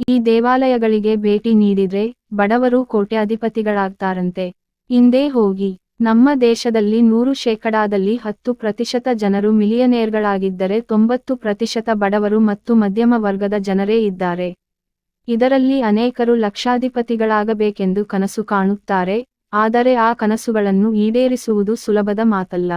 ಈ ದೇವಾಲಯಗಳಿಗೆ ಭೇಟಿ ನೀಡಿದ್ರೆ ಬಡವರು ಕೋಟ್ಯಾಧಿಪತಿಗಳಾಗ್ತಾರಂತೆ. ಹಿಂದೆ ಹೋಗಿ, ನಮ್ಮ ದೇಶದಲ್ಲಿ ನೂರು ಶೇಕಡಾದಲ್ಲಿ ಹತ್ತು ಪ್ರತಿಶತ ಜನರು ಮಿಲಿಯನೇರ್ಗಳಾಗಿದ್ದರೆ ತೊಂಬತ್ತು ಪ್ರತಿಶತ ಬಡವರು ಮತ್ತು ಮಧ್ಯಮ ವರ್ಗದ ಜನರೇ ಇದ್ದಾರೆ. ಇದರಲ್ಲಿ ಅನೇಕರು ಲಕ್ಷಾಧಿಪತಿಗಳಾಗಬೇಕೆಂದು ಕನಸು ಕಾಣುತ್ತಾರೆ, ಆದರೆ ಆ ಕನಸುಗಳನ್ನು ಈಡೇರಿಸುವುದು ಸುಲಭದ ಮಾತಲ್ಲ.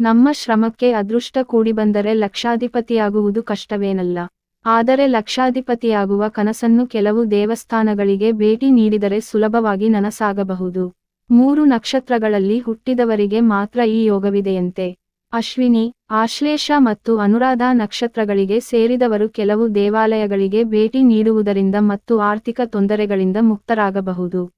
ನಮ್ಮ ಶ್ರಮಕ್ಕೆ ಅದೃಷ್ಟ ಕೂಡಿಬಂದರೆ ಲಕ್ಷಾಧಿಪತಿಯಾಗುವುದು ಕಷ್ಟವೇನಲ್ಲ. ಆದರೆ ಲಕ್ಷಾಧಿಪತಿಯಾಗುವ ಕನಸನ್ನು ಕೆಲವು ದೇವಸ್ಥಾನಗಳಿಗೆ ಭೇಟಿ ನೀಡಿದರೆ ಸುಲಭವಾಗಿ ನನಸಾಗಬಹುದು. ಮೂರು ನಕ್ಷತ್ರಗಳಲ್ಲಿ ಹುಟ್ಟಿದವರಿಗೆ ಮಾತ್ರ ಈ ಯೋಗವಿದೆಯಂತೆ. ಅಶ್ವಿನಿ, ಆಶ್ಲೇಷ ಮತ್ತು ಅನುರಾಧ ನಕ್ಷತ್ರಗಳಿಗೆ ಸೇರಿದವರು ಕೆಲವು ದೇವಾಲಯಗಳಿಗೆ ಭೇಟಿ ನೀಡುವುದರಿಂದ ಮತ್ತು ಆರ್ಥಿಕ ತೊಂದರೆಗಳಿಂದ ಮುಕ್ತರಾಗಬಹುದು.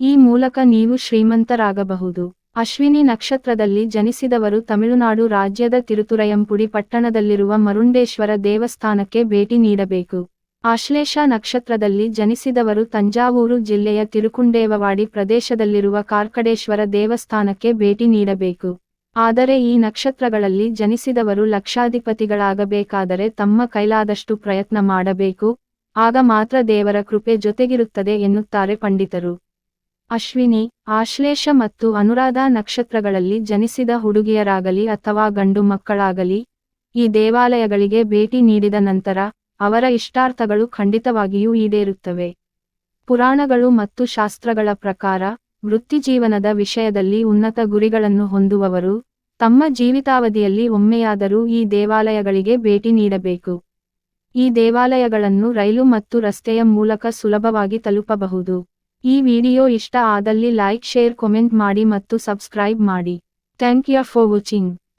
ಈ ಮೂಲಕ ನೀವು ಶ್ರೀಮಂತರಾಗಬಹುದು. ಅಶ್ವಿನಿ ನಕ್ಷತ್ರದಲ್ಲಿ ಜನಿಸಿದವರು ತಮಿಳುನಾಡು ರಾಜ್ಯದ ತಿರುತುರಯಂಪುಡಿ ಪಟ್ಟಣದಲ್ಲಿರುವ ಮರುಂಡೇಶ್ವರ ದೇವಸ್ಥಾನಕ್ಕೆ ಭೇಟಿ ನೀಡಬೇಕು. ಆಶ್ಲೇಷ ನಕ್ಷತ್ರದಲ್ಲಿ ಜನಿಸಿದವರು ತಂಜಾವೂರು ಜಿಲ್ಲೆಯ ತಿರುಕುಂಡೇವವಾಡಿ ಪ್ರದೇಶದಲ್ಲಿರುವ ಕಾರ್ಕಡೇಶ್ವರ ದೇವಸ್ಥಾನಕ್ಕೆ ಭೇಟಿ ನೀಡಬೇಕು. ಆದರೆ ಈ ನಕ್ಷತ್ರಗಳಲ್ಲಿ ಜನಿಸಿದವರು ಲಕ್ಷಾಧಿಪತಿಗಳಾಗಬೇಕಾದರೆ ತಮ್ಮ ಕೈಲಾದಷ್ಟು ಪ್ರಯತ್ನ ಮಾಡಬೇಕು. ಆಗ ಮಾತ್ರ ದೇವರ ಕೃಪೆ ಜೊತೆಗಿರುತ್ತದೆ ಎನ್ನುತ್ತಾರೆ ಪಂಡಿತರು. ಅಶ್ವಿನಿ, ಆಶ್ಲೇಷ ಮತ್ತು ಅನುರಾಧ ನಕ್ಷತ್ರಗಳಲ್ಲಿ ಜನಿಸಿದ ಹುಡುಗಿಯರಾಗಲಿ ಅಥವಾ ಗಂಡು ಮಕ್ಕಳಾಗಲಿ, ಈ ದೇವಾಲಯಗಳಿಗೆ ಭೇಟಿ ನೀಡಿದ ನಂತರ ಅವರ ಇಷ್ಟಾರ್ಥಗಳು ಖಂಡಿತವಾಗಿಯೂ ಈಡೇರುತ್ತವೆ. ಪುರಾಣಗಳು ಮತ್ತು ಶಾಸ್ತ್ರಗಳ ಪ್ರಕಾರ, ವೃತ್ತಿಜೀವನದ ವಿಷಯದಲ್ಲಿ ಉನ್ನತ ಗುರಿಗಳನ್ನು ಹೊಂದುವವರು, ತಮ್ಮ ಜೀವಿತಾವಧಿಯಲ್ಲಿ ಒಮ್ಮೆಯಾದರೂ ಈ ದೇವಾಲಯಗಳಿಗೆ ಭೇಟಿ ನೀಡಬೇಕು. ಈ ದೇವಾಲಯಗಳನ್ನು ರೈಲು ಮತ್ತು ರಸ್ತೆಯ ಮೂಲಕ ಸುಲಭವಾಗಿ ತಲುಪಬಹುದು. ಈ ವಿಡಿಯೋ ಇಷ್ಟ ಆದಲ್ಲಿ ಲೈಕ್, ಶೇರ್ ಕಮೆಂಟ್ ಮಾಡಿ ಮತ್ತು ಸಬ್ಸ್ಕ್ರೈಬ್ ಮಾಡಿ. Thank you for watching